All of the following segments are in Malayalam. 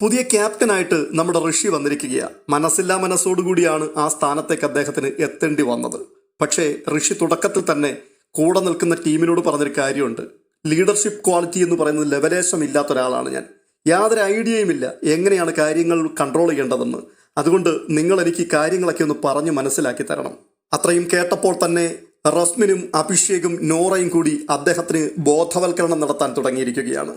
പുതിയ ക്യാപ്റ്റനായിട്ട് നമ്മുടെ ഋഷി വന്നിരിക്കുകയാണ് മനസ്സില്ലാ മനസ്സോടുകൂടിയാണ് ആ സ്ഥാനത്തേക്ക് അദ്ദേഹത്തിന് എത്തേണ്ടി വന്നത്. പക്ഷേ ഋഷി തുടക്കത്തിൽ തന്നെ കൂടെ നിൽക്കുന്ന ടീമിനോട് പറഞ്ഞൊരു കാര്യമുണ്ട്. ലീഡർഷിപ്പ് ക്വാളിറ്റി എന്ന് പറയുന്നത് ലെവലേശം ഇല്ലാത്ത ഒരാളാണ് ഞാൻ. യാതൊരു ഐഡിയയും ഇല്ല എങ്ങനെയാണ് കാര്യങ്ങൾ കൺട്രോൾ ചെയ്യേണ്ടതെന്ന്. അതുകൊണ്ട് നിങ്ങൾ എനിക്ക് കാര്യങ്ങളൊക്കെ ഒന്ന് പറഞ്ഞ് മനസ്സിലാക്കി തരണം. അത്രയും കേട്ടപ്പോൾ തന്നെ റസ്മിനും അഭിഷേകും നോറയും കൂടി അദ്ദേഹത്തിന് ബോധവൽക്കരണം നടത്താൻ തുടങ്ങിയിരിക്കുകയാണ്.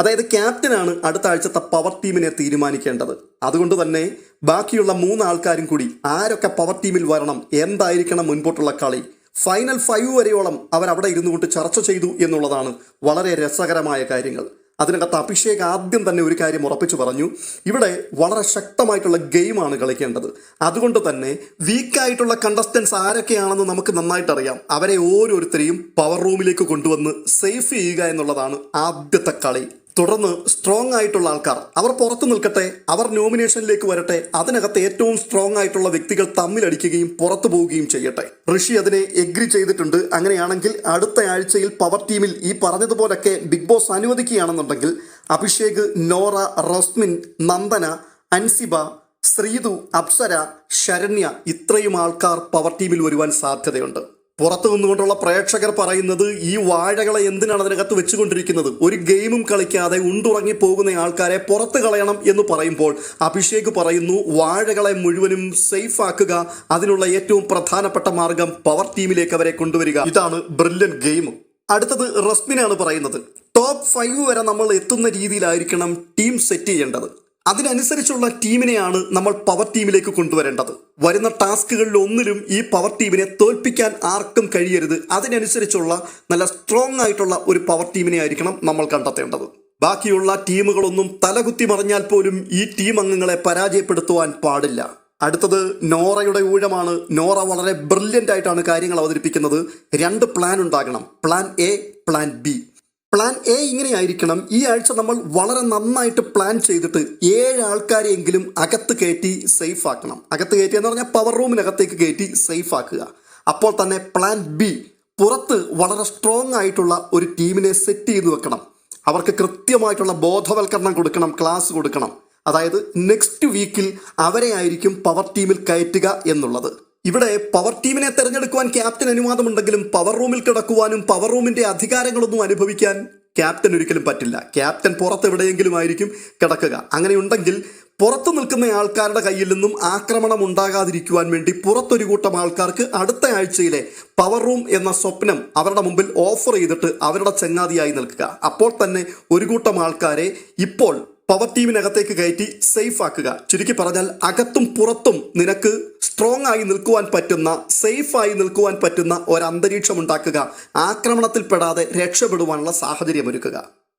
അതായത് ക്യാപ്റ്റനാണ് അടുത്ത ആഴ്ചത്തെ പവർ ടീമിനെ തീരുമാനിക്കേണ്ടത്. അതുകൊണ്ട് തന്നെ ബാക്കിയുള്ള മൂന്ന് ആൾക്കാരും കൂടി ആരൊക്കെ പവർ ടീമിൽ വരണം എന്തായിരിക്കണം മുൻപോട്ടുള്ള കളി ഫൈനൽ ഫൈവ് വരെയോളം അവർ അവിടെ ഇരുന്നു കൊണ്ട് ചർച്ച ചെയ്തു എന്നുള്ളതാണ് വളരെ രസകരമായ കാര്യങ്ങൾ. അതിനകത്ത് അഭിഷേക് ആദ്യം തന്നെ ഒരു കാര്യം ഉറപ്പിച്ചു പറഞ്ഞു. ഇവിടെ വളരെ ശക്തമായിട്ടുള്ള ഗെയിമാണ് കളിക്കേണ്ടത്. അതുകൊണ്ട് തന്നെ വീക്കായിട്ടുള്ള കണ്ടസ്റ്റൻസ് ആരൊക്കെയാണെന്ന് നമുക്ക് നന്നായിട്ട് അറിയാം. അവരെ ഓരോരുത്തരെയും പവർ റൂമിലേക്ക് കൊണ്ടുവന്ന് സേഫ് ചെയ്യുക എന്നുള്ളതാണ് ആദ്യത്തെ കളി. തുടർന്ന് സ്ട്രോങ് ആയിട്ടുള്ള ആൾക്കാർ. അവർ പുറത്തു നിൽക്കട്ടെ അവർ നോമിനേഷനിലേക്ക് വരട്ടെ അതിനകത്ത് ഏറ്റവും സ്ട്രോങ് ആയിട്ടുള്ള വ്യക്തികൾ തമ്മിലടിക്കുകയും പുറത്തു പോവുകയും ചെയ്യട്ടെ. ഋഷി അതിനെ എഗ്രി ചെയ്തിട്ടുണ്ട്. അങ്ങനെയാണെങ്കിൽ അടുത്ത ആഴ്ചയിൽ പവർ ടീമിൽ ഈ പറഞ്ഞതുപോലൊക്കെ ബിഗ് ബോസ് അനുവദിക്കുകയാണെന്നുണ്ടെങ്കിൽ അഭിഷേക് നോറ റോസ്മിൻ നന്ദന അൻസിബ ശ്രീതു അപ്സര ശരണ്യ ഇത്രയും ആൾക്കാർ പവർ ടീമിൽ വരുവാൻ സാധ്യതയുണ്ട്. പുറത്തു നിന്നുകൊണ്ടുള്ള പ്രേക്ഷകർ പറയുന്നത് ഈ വാഴകളെ എന്തിനാണ് അതിനകത്ത് വെച്ചുകൊണ്ടിരിക്കുന്നത്? ഒരു ഗെയിമും കളിക്കാതെ ഉണ്ടുറങ്ങി പോകുന്ന ആൾക്കാരെ പുറത്ത് കളയണം എന്ന് പറയുമ്പോൾ അഭിഷേക് പറയുന്നു വാഴകളെ മുഴുവനും സേഫ് ആക്കുക. അതിനുള്ള ഏറ്റവും പ്രധാനപ്പെട്ട മാർഗം പവർ ടീമിലേക്ക് അവരെ കൊണ്ടുവരിക. ഇതാണ് ബ്രില്യൻ ഗെയിം അടുത്തത് റസ്മിനാണ് പറയുന്നത്. ടോപ്പ് ഫൈവ് വരെ നമ്മൾ എത്തുന്ന രീതിയിലായിരിക്കണം ടീം സെറ്റ് ചെയ്യേണ്ടത്. അതിനനുസരിച്ചുള്ള ടീമിനെയാണ് നമ്മൾ പവർ ടീമിലേക്ക് കൊണ്ടുവരേണ്ടത്. വരുന്ന ടാസ്കുകളിൽ ഒന്നിലും ഈ പവർ ടീമിനെ തോൽപ്പിക്കാൻ ആർക്കും കഴിയരുത്. അതിനനുസരിച്ചുള്ള നല്ല സ്ട്രോങ് ആയിട്ടുള്ള ഒരു പവർ ടീമിനെ ആയിരിക്കണം നമ്മൾ കണ്ടെത്തേണ്ടത്. ബാക്കിയുള്ള ടീമുകളൊന്നും തലകുത്തി മറിഞ്ഞാൽ പോലും ഈ ടീം അംഗങ്ങളെ പരാജയപ്പെടുത്തുവാൻ പാടില്ല. അടുത്തത് നോറയുടെ ഊഴമാണ്. നോറ വളരെ ബ്രില്യന്റ് ആയിട്ടാണ് കാര്യങ്ങൾ അവതരിപ്പിക്കുന്നത്. രണ്ട് പ്ലാൻ ഉണ്ടാകണം. Plan A plan B plan A ഇങ്ങനെയായിരിക്കണം. ഈ ആഴ്ച നമ്മൾ വളരെ നന്നായിട്ട് പ്ലാൻ ചെയ്തിട്ട് ഏഴ് ആൾക്കാരെയെങ്കിലും അകത്ത് കയറ്റി സേഫ് ആക്കണം. അകത്ത് കയറ്റി എന്ന് പറഞ്ഞാൽ പവർ റൂമിനകത്തേക്ക് കയറ്റി സേഫ് ആക്കുക. അപ്പോൾ തന്നെ പ്ലാൻ ബി പുറത്ത് വളരെ സ്ട്രോങ് ആയിട്ടുള്ള ഒരു ടീമിനെ സെറ്റ് ചെയ്ത് വെക്കണം. അവർക്ക് കൃത്യമായിട്ടുള്ള ബോധവൽക്കരണം കൊടുക്കണം ക്ലാസ് കൊടുക്കണം. അതായത് നെക്സ്റ്റ് വീക്കിൽ അവരെ ആയിരിക്കും പവർ ടീമിൽ കയറ്റുക എന്നുള്ളത്. ഇവിടെ പവർ ടീമിനെ തെരഞ്ഞെടുക്കുവാൻ ക്യാപ്റ്റൻ അനുവാദമുണ്ടെങ്കിലും പവർ റൂമിൽ കിടക്കുവാനും പവർ റൂമിന്റെ അധികാരങ്ങളൊന്നും അനുഭവിക്കാൻ ക്യാപ്റ്റൻ ഒരിക്കലും പറ്റില്ല. ക്യാപ്റ്റൻ പുറത്ത് എവിടെയെങ്കിലും ആയിരിക്കും കിടക്കുക. അങ്ങനെയുണ്ടെങ്കിൽ പുറത്തു നിൽക്കുന്ന ആൾക്കാരുടെ കയ്യിൽ നിന്നും ആക്രമണം ഉണ്ടാകാതിരിക്കുവാൻ വേണ്ടി പുറത്തൊരു കൂട്ടം ആൾക്കാർക്ക് അടുത്ത ആഴ്ചയിലെ പവർ റൂം എന്ന സ്വപ്നം അവരുടെ മുമ്പിൽ ഓഫർ ചെയ്തിട്ട് അവരുടെ ചങ്ങാതിയായി നിൽക്കുക. അപ്പോൾ തന്നെ ഒരു കൂട്ടം ആൾക്കാരെ ഇപ്പോൾ പവർ ടീമിനകത്തേക്ക് കയറ്റി സേഫ് ആക്കുക. ചുരുക്കി പറഞ്ഞാൽ അകത്തും പുറത്തും നിനക്ക് സ്ട്രോങ് ആയി നിൽക്കുവാൻ പറ്റുന്ന സേഫ് ആയി നിൽക്കുവാൻ പറ്റുന്ന ഒരു അന്തരീക്ഷം ഉണ്ടാക്കുക ആക്രമണത്തിൽപ്പെടാതെ രക്ഷപ്പെടുവാനുള്ള സാഹചര്യം ഒരുക്കുക.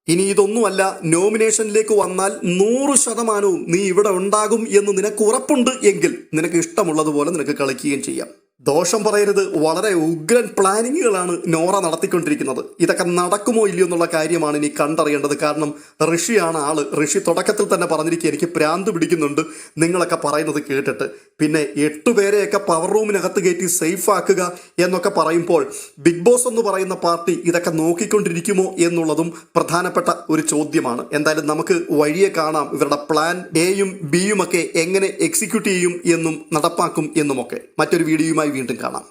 ഇനി ഇതൊന്നുമല്ല നോമിനേഷനിലേക്ക് വന്നാൽ നൂറ് ശതമാനവും നീ ഇവിടെ ഉണ്ടാകും എന്ന് നിനക്ക് ഉറപ്പുണ്ട് എങ്കിൽ നിനക്ക് ഇഷ്ടമുള്ളതുപോലെ നിനക്ക് കളിക്കുകയും ചെയ്യാം. ദോഷം പറയരുത്. വളരെ ഉഗ്രൻ പ്ലാനിങ്ങുകളാണ് നോറ നടത്തിക്കൊണ്ടിരിക്കുന്നത്. ഇതൊക്കെ നടക്കുമോ ഇല്ലയോ എന്നുള്ള കാര്യമാണ് ഇനി കണ്ടറിയേണ്ടത്. കാരണം ഋഷിയാണ് ആൾ. ഋഷി തുടക്കത്തിൽ തന്നെ പറഞ്ഞിരിക്കുക എനിക്ക് പ്രാന്ത് പിടിക്കുന്നുണ്ട്. നിങ്ങളൊക്കെ പറയുന്നത് കേട്ടിട്ട്. പിന്നെ എട്ട് പേരെയൊക്കെ പവർ റൂമിനകത്ത് കയറ്റി സേഫ് ആക്കുക എന്നൊക്കെ പറയുമ്പോൾ ബിഗ് ബോസ് എന്ന് പറയുന്ന പാർട്ടി ഇതൊക്കെ നോക്കിക്കൊണ്ടിരിക്കുമോ എന്നുള്ളതും പ്രധാനപ്പെട്ട ഒരു ചോദ്യമാണ്. എന്തായാലും നമുക്ക് വഴിയെ കാണാം ഇവരുടെ പ്ലാൻ എയും ബിയും ഒക്കെ എങ്ങനെ എക്സിക്യൂട്ട് ചെയ്യും എന്നും നടപ്പാക്കും എന്നുമൊക്കെ. മറ്റൊരു വീഡിയോയുമായി വീണ്ടും കാണാം.